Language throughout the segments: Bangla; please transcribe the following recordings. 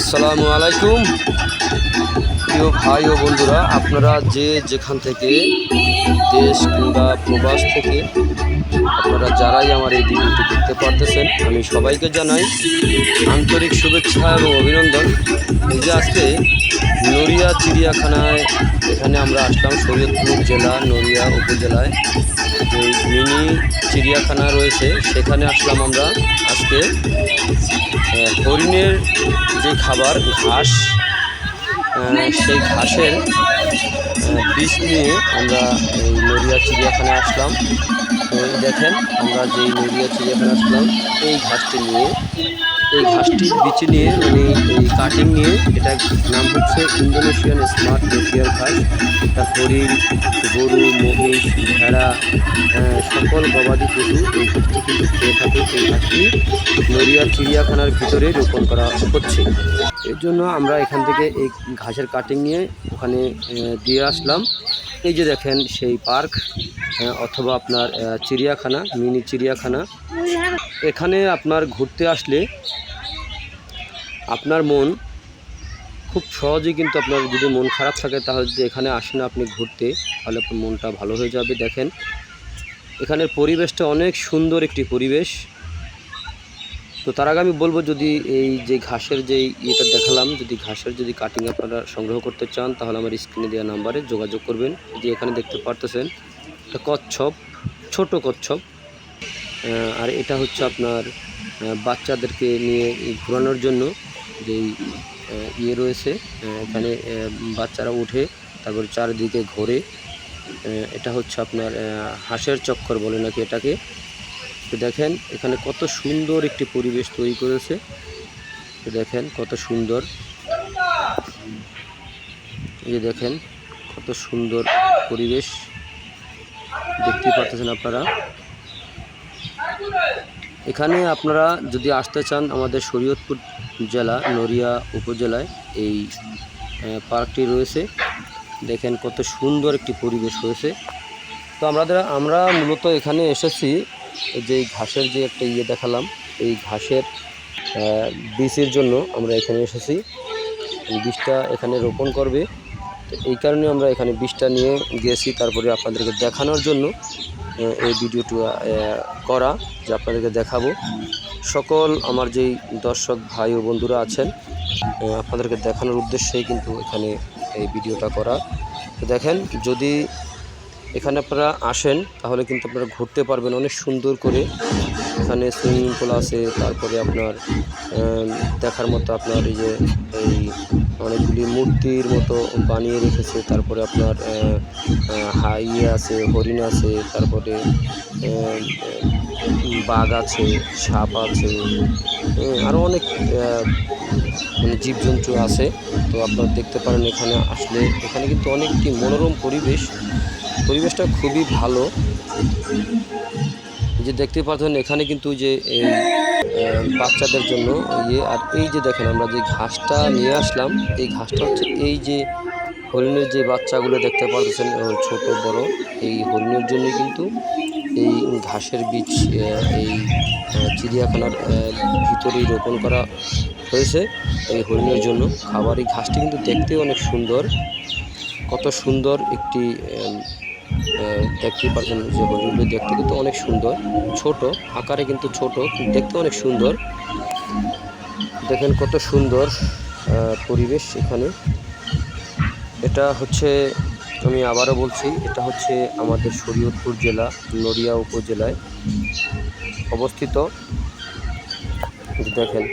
আসসালামু আলাইকুম। প্রিয় ভাই ও বন্ধুরা, আপনারা যে যেখান থেকে দেশ কিংবা প্রবাস থেকে আপনারা যারাই আমার এই ভিডিওটি দেখতে পারতেছেন, আমি সবাইকে জানাই আন্তরিক শুভেচ্ছা এবং অভিনন্দন। এই যে আজকে নড়িয়া চিড়িয়াখানায় এখানে আমরা আসলাম, শরীয়তপুর জেলা, নড়িয়া উপজেলায়। যে মিনি চিড়িয়াখানা রয়েছে, সেখানে আসলাম আমরা আজকে। হরিণের যে খাবার, ঘাস সেই ঘাসের বীজ নিয়ে আমরা এই নড়িয়া চিড়িয়াখানায় আসলাম। দেখেন, আমরা যেই নড়িয়া চিড়িয়াখানা আসলাম, এই ঘাসটি নিয়ে এই ঘাসটির বিচি নিয়ে মানে এই কাটিং নিয়ে, এটা নাম হচ্ছে ইন্দোনেশিয়ান স্মার্ট নেপিয়ার ঘাস। এটা হরিণ, গরু, মহিষ, ভেড়া সকল গবাদি পশু এই ঘাসটি কিন্তু খেয়ে ঘাসটি নড়িয়া চিড়িয়াখানার ভিতরে রোপণ করা হচ্ছে। এর জন্য আমরা এখান থেকে এই ঘাসের কাটিং নিয়ে ওখানে দিয়ে আসলাম। এই যে দেখেন সেই পার্ক অথবা আপনার চিড়িয়াখানা মিনি চিড়িয়াখানা। এখানে আপনার ঘুরতে আসলে আপনার মন খুব সহজেই কিন্তু আপনার যদি মন খারাপ থাকে, তাহলে যদি এখানে আসেন আপনি ঘুরতে, তাহলে আপনার মনটা ভালো হয়ে যাবে। দেখেন, এখানের পরিবেশটা অনেক সুন্দর একটি পরিবেশ। তো তার আগে আমি বলব যদি এই যে ঘাসের যে ইয়েটা দেখালাম, যদি ঘাসের যদি কাটিং আপনারা সংগ্রহ করতে চান, তাহলে আমার স্ক্রিনে দেওয়া নাম্বারে যোগাযোগ করবেন। যে এখানে দেখতে পারতেছেন, একটা কচ্ছপ, ছোট কচ্ছপ আর এটা হচ্ছে আপনার বাচ্চাদেরকে নিয়ে ঘোরানোর জন্য যেই ইয়ে রয়েছে এখানে বাচ্চারা উঠে তারপর চারিদিকে ঘোরে এটা হচ্ছে আপনার হাঁসের চক্কর বলে নাকি এটাকে। তো দেখেন, এখানে কত সুন্দর একটি পরিবেশ তৈরি করেছে। তো দেখেন, কত সুন্দর। এই যে দেখেন, কত সুন্দর পরিবেশ। দেখতে পাচ্ছেন আপনারা। এখানে আপনারা যদি আসতে চান আমাদের শরীয়তপুর জেলা, নড়িয়া উপজেলায়, এই পার্কটি রয়েছে। দেখেন কত সুন্দর একটি পরিবেশ রয়েছে। তো আমাদের আমরা মূলত এখানে এসেছি যে ঘাসের যে একটা ইয়ে দেখালাম, এই ঘাসের বীজের জন্য আমরা এখানে এসেছি। বীজটা এখানে রোপণ করবে। তো এই কারণে আমরা এখানে বীজটা নিয়ে গেছি তারপরে আপনাদেরকে দেখানোর জন্য এই ভিডিওটি করা, যে আপনাদেরকে দেখাবো। সকল আমার যেই দর্শক ভাই ও বন্ধুরা আছেন আপনাদেরকে দেখানোর উদ্দেশ্যেই কিন্তু এখানে এই ভিডিওটা করা। দেখেন, যদি এখানে আপনারা আসেন, তাহলে কিন্তু আপনারা ঘুরতে পারবেন অনেক সুন্দর করে। এখানে সুইমিং পুল আছে, তারপরে আপনার দেখার মতো আপনার এই যে, এই অনেকগুলি মূর্তির মতো বানিয়ে রেখেছে, তারপরে আপনার হাই ইয়ে আছে, হরিণ আছে, তারপরে বাঘ আছে, সাপ আছে আরও অনেক মানে জীবজন্তু আছে। তো আপনারা দেখতে পারেন এখানে আসলে, এখানে কিন্তু অনেকটি মনোরম পরিবেশ। পরিবেশটা খুবই ভালো। যে দেখতে পাচ্ছেন, এখানে কিন্তু যে এই বাচ্চাদের জন্য ইয়ে আর এই যে দেখেন আমরা যে ঘাসটা নিয়ে আসলাম, এই ঘাসটা হচ্ছে এই যে হরিণের যে বাচ্চাগুলো দেখতে পাচ্ছেন ছোট, বড়, এই হরিণের জন্য কিন্তু এই ঘাসের বীজ এই চিড়িয়াখানার ভিতরেই রোপণ করা হয়েছে এই হরিণের জন্য। খাবার এই ঘাসটি কিন্তু দেখতে অনেক সুন্দর, কত সুন্দর একটি দেখতে পাচ্ছেন যে হরিণগুলো দেখতে কিন্তু অনেক সুন্দর। ছোট, আকারে কিন্তু ছোট দেখতে অনেক সুন্দর। দেখেন কত সুন্দর পরিবেশ এখানে। এটা হচ্ছে, আমি আবারও বলছি, এটা হচ্ছে আমাদের শরীয়তপুর জেলা, নড়িয়া উপজেলায় অবস্থিত। দেখেন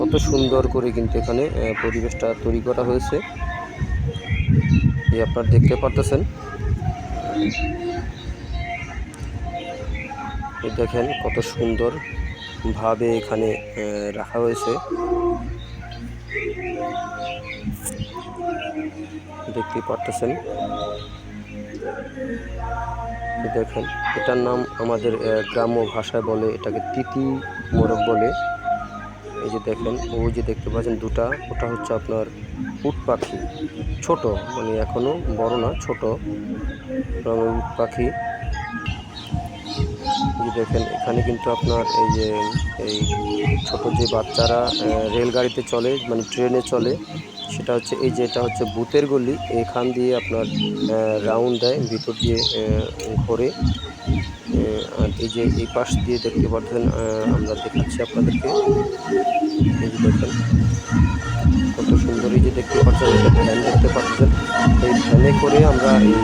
কত সুন্দর করে কিন্তু এখানে পরিবেশটা তৈরি করা হয়েছে। আপনারা দেখতে পারতেছেন। দেখেন কত সুন্দর ভাবে এখানে রাখা হয়েছে। দেখতে পারতেছেন? দেখেন, এটার নাম আমাদের গ্রাম্য ভাষায় বলে, এটাকে তিতি মোরগ বলে। এই যে দেখেন, ওই যে দেখতে পাচ্ছেন দুটা, ওটা হচ্ছে আপনার উট পাখি। ছোট মানে এখনও বড় না, ছোট। উট পাখি। যে দেখেন, এখানে কিন্তু আপনার এই যে, এই ছোটো যে বাচ্চারা রেলগাড়িতে চলে মানে ট্রেনে চলে, সেটা হচ্ছে, এই যে এটা হচ্ছে বুথের গলি। এখান দিয়ে আপনার রাউন্ড দেয়, ভিতর দিয়ে ঘোরে। এই যে এই পাশ দিয়ে দেখতে পাচ্ছেন আমরা দেখাচ্ছি আপনাদেরকে। এই যে দেখেন, কত সুন্দর এই যে দেখতে পাচ্ছেন একটা ভ্যান দেখতে পাচ্ছেন এই ভ্যানে করে আমরা এই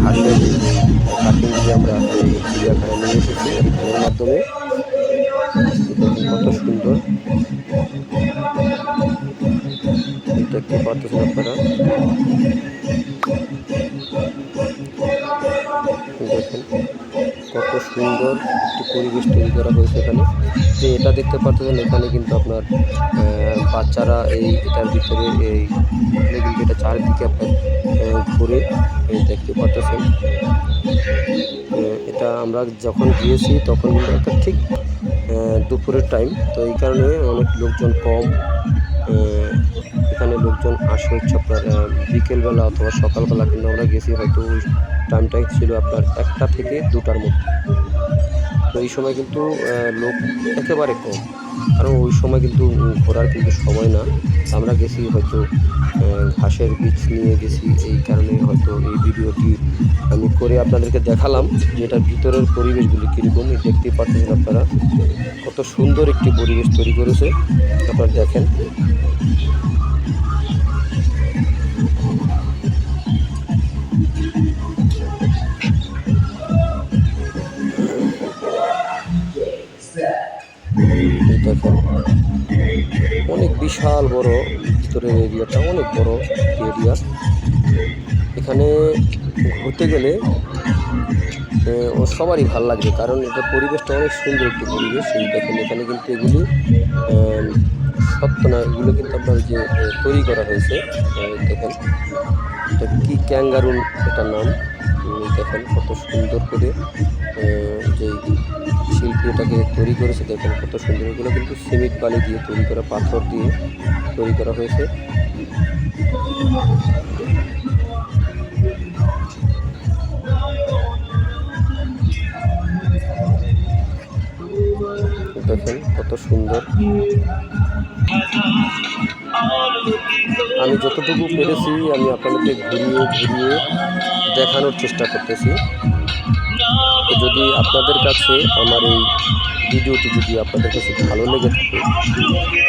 ঘাসের কাটিং দিয়ে আমরা এই চিড়িয়াখানায় নিয়ে এসেছি এই মাধ্যমে। কত সুন্দর। দেখতে পাচ্ছেন আপনারা। দেখেন। কত সুন্দর একটি পরিবেশ তৈরি করা হয়েছে এখানে। যে এটা দেখতে পাচ্ছেন, এখানে কিন্তু আপনার বাচ্চারা এই এটার ভিতরে এই কিন্তু এটা চারিদিকে আপনার ঘুরে দেখতে পাচ্ছেন। এটা আমরা যখন গিয়েছি তখন কিন্তু একটা ঠিক দুপুরের টাইম তো এই কারণে অনেক লোকজন কম এখানে লোকজন আসে হচ্ছে আপনার বিকেলবেলা অথবা সকালবেলা, কিন্তু আমরা গেছি হয়তো ওই টাইমটাই ছিল আপনার একটা থেকে দুটার মধ্যে। তো এই সময় কিন্তু লোক একেবারে কম। কারণ ওই সময় কিন্তু ঘোরার কিন্তু সময় না। আমরা গেছি হয়তো ঘাসের বীজ নিয়ে গেছি। এই কারণে হয়তো এই ভিডিওটি আমি করে আপনাদেরকে দেখালাম যে এটার ভিতরের পরিবেশগুলি কীরকম। দেখতেই পাচ্ছেন আপনারা কত সুন্দর একটি পরিবেশ তৈরি করেছে। আপনারা দেখেন। অনেক বিশাল বড় ভিতরের এরিয়াটা, অনেক বড় এরিয়া। এখানে ঘুরতে গেলে ও সবারই ভালো লাগবে, কারণ এটা পরিবেশটা অনেক সুন্দর একটি পরিবেশ। এই দেখেন, এখানে কিন্তু এগুলি সত্য না, এগুলো কিন্তু আপনার যে তৈরি করা হয়েছে। দেখেন, এটা কি ক্যাঙ্গারুন এটার নাম। দেখেন কত সুন্দর করে যে শিল্পী এটাকে তৈরি করেছে, দেখেন কত সুন্দর। এগুলো কিন্তু সিমেন্ট বালি দিয়ে তৈরি করা, পাথর দিয়ে তৈরি করা হয়েছে। দেখেন, কত সুন্দর। আমি যতটুকু পেরেছি, আমি আপনাদেরকে ঘুরিয়ে ঘুরিয়ে দেখানোর চেষ্টা করতেছি। যদি আপনাদের কাছে আমার এই ভিডিওটি যদি আপনাদের কাছে ভালো লেগে থাকে,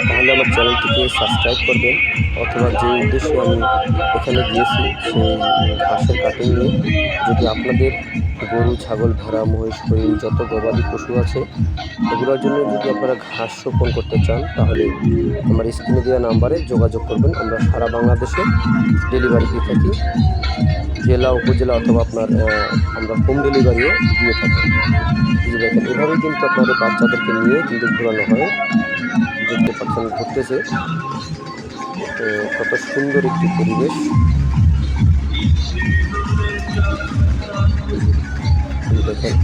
তাহলে আমার চ্যানেলটিকে সাবস্ক্রাইব করবেন, অথবা যে উদ্দেশ্যে আমি এখানে গিয়েছি, সেই ঘাসের কাটিং নিয়ে। যদি আপনাদের গরু, ছাগল, ভেড়া, মহিষ, হরিণ, যত গবাদি পশু আছে, এগুলোর জন্য যদি আপনারা ঘাস রোপণ করতে চান, তাহলে আমার স্ক্রিনে দেওয়া নাম্বারে যোগাযোগ করবেন। আমরা সারা বাংলাদেশে ডেলিভারি দিয়ে থাকি। জেলা, উপজেলা অথবা আপনার আমরা হোম ডেলিভারিও দিয়ে থাকি। দেখেন এভাবেই কিন্তু আপনাদের বাচ্চাদেরকে নিয়ে কিন্তু ঘোরানো হয়। দেখতে পাচ্ছেন, ঘুরতেছে। কত সুন্দর একটি পরিবেশ। দেখেন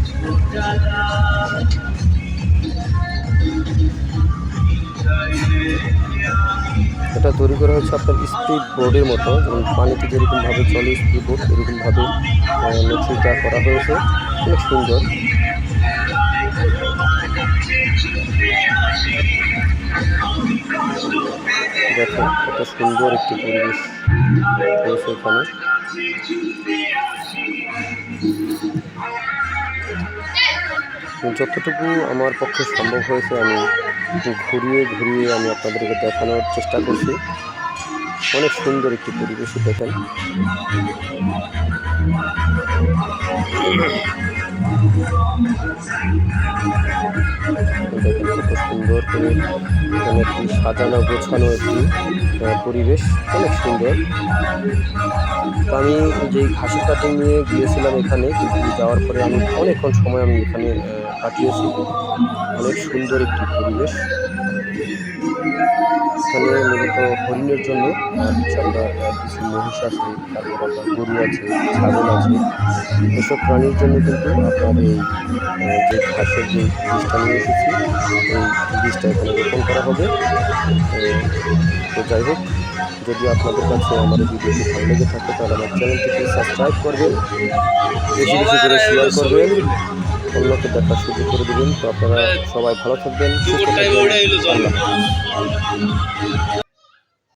এটা তৈরি করা হচ্ছে আপনার স্পিড বোর্ডের মতো, যেমন পানিতে যেরকমভাবে চলে স্পিড বোর্ড এরকমভাবে নকশিটা করা হয়েছে। অনেক সুন্দর। দেখেন, কত সুন্দর একটি পরিবেশ রয়েছে এখানে। যতটুকু আমার পক্ষে সম্ভব হয়েছে, আমি ঘুরিয়ে ঘুরিয়ে আমি আপনাদেরকে দেখানোর চেষ্টা করছি। অনেক সুন্দর একটি পরিবেশ দেখেন। দেখেন কত সুন্দর করে এখানে একটি সাজানো গোছানো একটি পরিবেশ। অনেক সুন্দর। আমি যেই ঘাসের কাটিং নিয়ে গিয়েছিলাম এখানে যাওয়ার পরে আমি অনেকক্ষণ সময় আমি এখানে কাটিয়েছি। অনেক সুন্দর একটি পরিবেশ। এখানে মূলত হরিণের জন্য আমরা কিছু মহিষ আছে তারপর আপনার গরু আছে, ছাগল আছে। এসব প্রাণীর জন্য কিন্তু আপনার এই যে ঘাসের যে বীজটা নিয়ে এসেছি, এই বীজটা এখানে রোপণ করা হবে। তো যাই হোক, যদি আপনাদের কাছে আমার ভিডিওটি ভালো লেগে থাকে, তাহলে আমার চ্যানেলটিকে সাবস্ক্রাইব করবেন, বেশি বেশি করে শেয়ার করবেন। অন্যকে দেখার সুযোগ করে দেবেন। তো আপনারা সবাই ভালো থাকবেন সুস্থ থাকবেন।